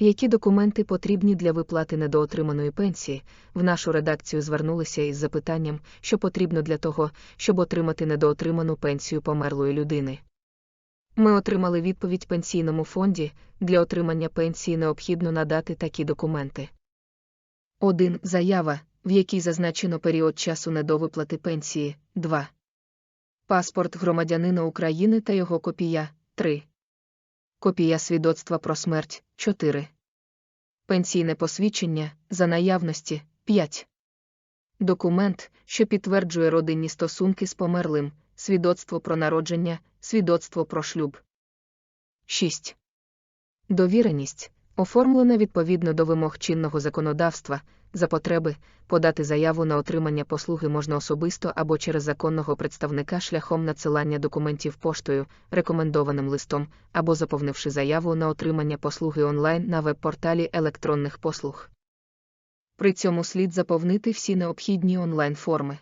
Які документи потрібні для виплати недоотриманої пенсії? В нашу редакцію звернулися із запитанням, що потрібно для того, щоб отримати недоотриману пенсію померлої людини. Ми отримали відповідь пенсійному фонді, для отримання пенсії необхідно надати такі документи. 1. Заява, в якій зазначено період часу недовиплати пенсії. 2. Паспорт громадянина України та його копія. 3. Копія свідоцтва про смерть 4. Пенсійне посвідчення за наявності 5. Документ, що підтверджує родинні стосунки з померлим, свідоцтво про народження, свідоцтво про шлюб. 6. Довіреність, оформлена відповідно до вимог чинного законодавства, за потреби, подати заяву на отримання послуги можна особисто або через законного представника шляхом надсилання документів поштою, рекомендованим листом, або заповнивши заяву на отримання послуги онлайн на веб-порталі електронних послуг. При цьому слід заповнити всі необхідні онлайн форми.